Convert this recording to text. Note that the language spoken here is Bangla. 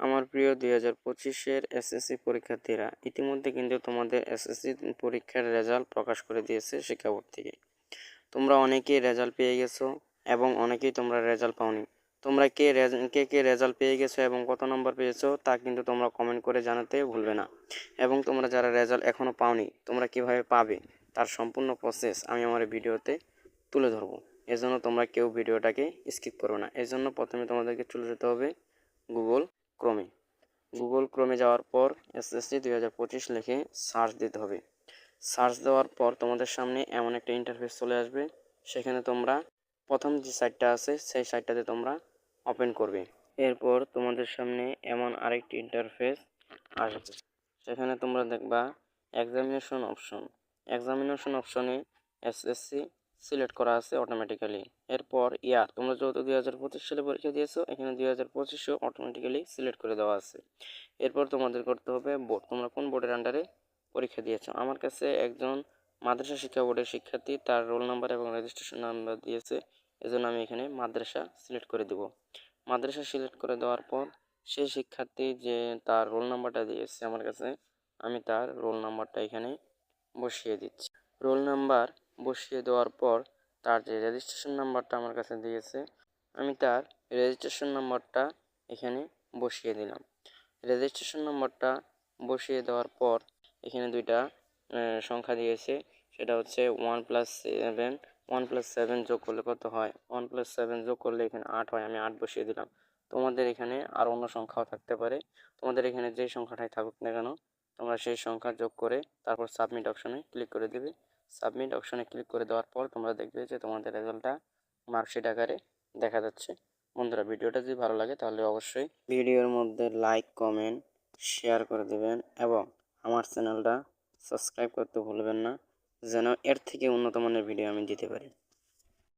আমার প্রিয় দুই হাজার পঁচিশের এসএসসি পরীক্ষার্থীরা, ইতিমধ্যে কিন্তু তোমাদের এসএসসি পরীক্ষার রেজাল্ট প্রকাশ করে দিয়েছে শিক্ষা বোর্ড থেকে তোমরা অনেকেই রেজাল্ট পেয়ে গেছো এবং অনেকেই তোমরা রেজাল্ট পাওনি। তোমরা কে কে কে রেজাল্ট পেয়ে গেছো এবং কত নম্বর পেয়েছ তা কিন্তু তোমরা কমেন্ট করে জানাতে ভুলবে না। এবং তোমরা যারা রেজাল্ট এখনও পাওনি, তোমরা কীভাবে পাবে তার সম্পূর্ণ প্রসেস আমি আমার ভিডিওতে তুলে ধরবো। এজন্য তোমরা কেউ ভিডিওটাকে স্কিপ করবে না। এজন্য প্রথমে তোমাদেরকে চলে যেতে হবে গুগল ক্রোমে। গুগল ক্রোমে যাওয়ার পর এসএসসি দুই হাজার পঁচিশ লিখে সার্চ দিতে হবে। সার্চ দেওয়ার পর তোমাদের সামনে এমন একটা ইন্টারফেস চলে আসবে। সেখানে তোমরা প্রথম যে সাইটটা আছে, সেই সাইটটাতে তোমরা ওপেন করবে। এরপর তোমাদের সামনে এমন আরেকটি ইন্টারফেস আসবে। সেখানে তোমরা দেখবা এক্সামিনেশন অপশন এক্সামিনেশন অপশনে এসএসসি সিলেক্ট করা আছে অটোমেটিক্যালি এরপর ইয়ার তোমরা যেহেতু দুই হাজার পঁচিশ সালে পরীক্ষা দিয়েছ, এখানে দুই হাজার পঁচিশও অটোমেটিক্যালি সিলেক্ট করে দেওয়া আছে। এরপর তোমাদের করতে হবে বোর্ড। তোমরা কোন বোর্ডের আন্ডারে পরীক্ষা দিয়েছ? আমার কাছে একজন মাদ্রাসা শিক্ষা বোর্ডের শিক্ষার্থী, তার রোল নাম্বার এবং রেজিস্ট্রেশন নাম্বার দিয়েছে, এজন্য আমি এখানে মাদ্রাসা সিলেক্ট করে দেব। মাদ্রাসা সিলেক্ট করে দেওয়ার পর সেই শিক্ষার্থী যে তার রোল নাম্বারটা দিয়েছে, আমার কাছে আমি তার রোল নাম্বারটা এখানে বসিয়ে দিচ্ছি। রোল নাম্বার বসিয়ে দেওয়ার পর তার যে রেজিস্ট্রেশন নাম্বারটা আমার কাছে দিয়েছে, আমি তার রেজিস্ট্রেশন নাম্বারটা এখানে বসিয়ে দিলাম। রেজিস্ট্রেশন নাম্বারটা বসিয়ে দেওয়ার পর এখানে দুইটা সংখ্যা দিয়েছে। সেটা হচ্ছে one plus seven one plus seven যোগ করলে কত হয়? ওয়ান প্লাস সেভেন যোগ করলে এখানে আট হয়, আমি আট বসিয়ে দিলাম। তোমাদের এখানে আর অন্য সংখ্যাও থাকতে পারে। তোমাদের এখানে যেই সংখ্যাটাই থাকুক না কেন, তোমরা সেই সংখ্যা যোগ করে তারপর সাবমিট অপশনে ক্লিক করে দেবে। সাবমিট অপশনে ক্লিক করে দেওয়ার পর তোমরা দেখবে যে তোমাদের রেজাল্টটা মার্কশিট আকারে দেখা যাচ্ছে। বন্ধুরা, ভিডিওটা যদি ভালো লাগে তাহলে অবশ্যই ভিডিওর মধ্যে লাইক কমেন্ট শেয়ার করে দেবেন এবং আমার চ্যানেলটা সাবস্ক্রাইব করতে ভুলবেন না, যেন এর থেকে উন্নত মানের ভিডিও আমি দিতে পারি।